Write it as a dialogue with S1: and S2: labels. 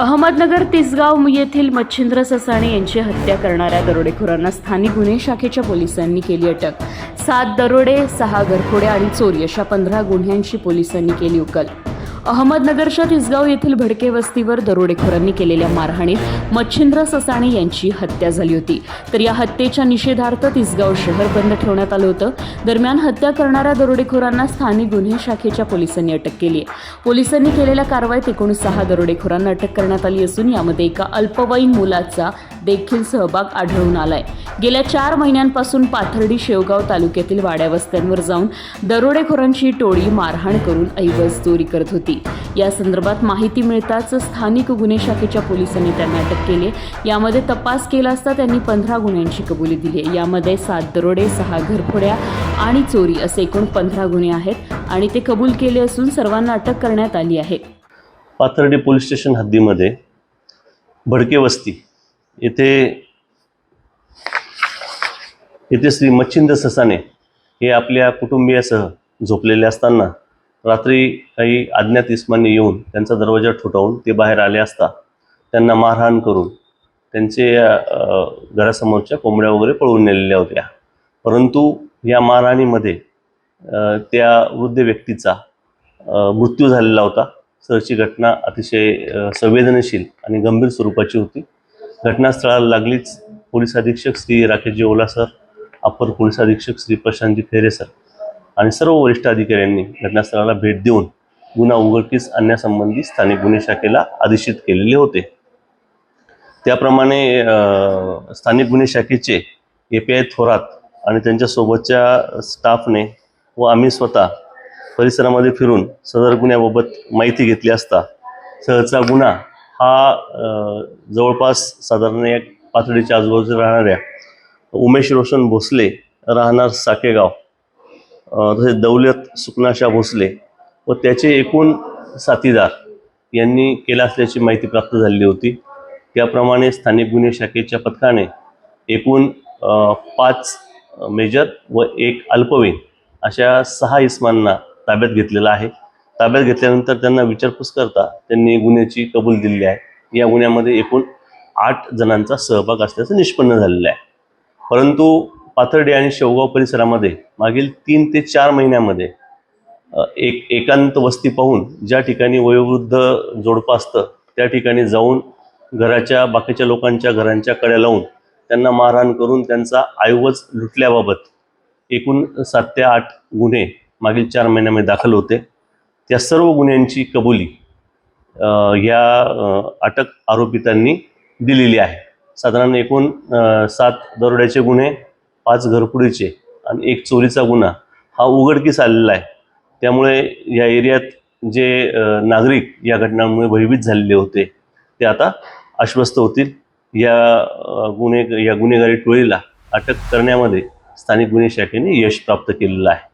S1: अहमदनगर तिसगाव येथील मच्छिंद्र ससाणे यांची हत्या करणाऱ्या दरोडेखोरांना स्थानिक गुन्हे शाखेच्या पोलिसांनी केली अटक. सात दरोडे सहा घरफोडे आणि चोरी अशा पंधरा गुन्ह्यांची पोलिसांनी केली उकल. अहमदनगरच्या तिसगाव येथील भडके वस्तीवर दरोडेखोरांनी केलेल्या मारहाणीत मच्छिंद्र ससाणे यांची हत्या झाली होती. तर या हत्येच्या निषेधार्थ तिसगाव शहर बंद ठेवण्यात आलं होतं. दरम्यान हत्या करणाऱ्या दरोडेखोरांना स्थानिक गुन्हे शाखेच्या पोलिसांनी अटक केली आहे. पोलिसांनी केलेल्या कारवाईत एकूण सहा दरोडेखोरांना अटक करण्यात आली असून यामध्ये एका अल्पवयीन मुलाचा देखील सहभाग आढळून आलाय. गेल्या चार महिन्यांपासून पाथर्डी शेवगाव तालुक्यातील वाड्यावस्त्यांवर जाऊन दरोडेखोरांची टोळी मारहाण करून ऐवज चोरी करत होती. या संदर्भात माहिती मिळताच स्थानिक गुन्हे शाखेच्या पोलिसांनी त्यांना अटक केली यामध्ये तपास केला असता त्यांनी पंधरा गुन्ह्यांची कबुली दिली आहे. यामध्ये सात दरोडे सहा घरफोड्या आणि चोरी असे एकूण पंधरा गुन्हे आहेत आणि ते कबूल केले असून सर्वांना अटक करण्यात आली आहे.
S2: पाथर्डी पोलीस स्टेशन हद्दीमध्ये भडके वस्ती येथे येथे श्री मच्छिंद ससाने हे आपल्या कुटुंबियासह झोपलेले असताना रात्री काही अज्ञात इस्मांनी येऊन त्यांचा दरवाजा ठोठावून ते बाहेर आले असता त्यांना मारहाण करून त्यांचे घरासमोरच्या कोंबड्या वगैरे पळवून नेलेल्या होत्या. परंतु या मारहाणीमध्ये त्या वृद्ध व्यक्तीचा मृत्यू झालेला होता. सरची घटना अतिशय संवेदनशील आणि गंभीर स्वरूपाची होती. घटनास्थळाला लागलीच पोलीस अधीक्षक Shri Rakeshji Ola sir upper police अधीक्षक श्री प्रशांतजी फेरे सर आणि सर्व वरिष्ठ अधिकाऱ्यांनी घटनास्थळाला भेट देऊन गुन्हा उघडकीस आणण्यासंबंधी स्थानिक गुन्हे शाखेला आदेशित केलेले होते. त्याप्रमाणे स्थानिक गुन्हे शाखेचे ए पी आय थोरात आणि त्यांच्यासोबतच्या स्टाफने व आम्ही स्वतः परिसरामध्ये फिरून सदर गुन्ह्याबाबत माहिती घेतली असता सहचा गुन्हा हा जवळपास साधारण एक पातळीच्या आजूबाजूला राहणाऱ्या उमेश रोशन भोसले राहणार साकेगाव तसेच दौलत सुकनाशा भोसले व त्याचे एकूण साथीदार यांनी केला असल्याची माहिती प्राप्त झालेली होती. त्याप्रमाणे स्थानिक गुन्हे शाखेच्या पथकाने एकूण पाच मेजर व एक अल्पवयीन अशा सहा इस्मांना ताब्यात घेतलेला आहे. ताब्यात घेतल्यानंतर त्यांना विचारपूस करता त्यांनी गुन्ह्याची कबूल दिली आहे. या गुन्ह्यामध्ये एकूण आठ जणांचा सहभाग असल्याचं निष्पन्न झालेलं आहे. परंतु पाथर्डे आणि शेवगाव परिसरामध्ये मागील तीन ते चार महिन्यामध्ये एक एकांत वस्ती पाहून ज्या ठिकाणी वयोवृद्ध जोडपं असतं त्या ठिकाणी जाऊन घराच्या बाकीच्या लोकांच्या घरांच्या कड्या लावून त्यांना मारहाण करून त्यांचा आयुवच लुटल्याबाबत एकूण सात ते आठ गुन्हे मागील चार महिन्यामध्ये दाखल होते. त्या सर्व गुन्ह्यांची कबुली या अटक आरोपितांनी दिलेली आहे. साधारण एकूण सात दरोड्याचे गुन्हे पाच घरपुडीचे आणि एक चोरीचा गुन्हा हा उघडकीस आलेला आहे. त्यामुळे या एरियात जे नागरिक या घटनांमुळे भयभीत झालेले होते ते आता आश्वस्त होतील. या गुन्हे या गुन्हेगारी टोळीला अटक करण्यामध्ये स्थानिक गुन्हे शाखेने यश प्राप्त केलेलं आहे.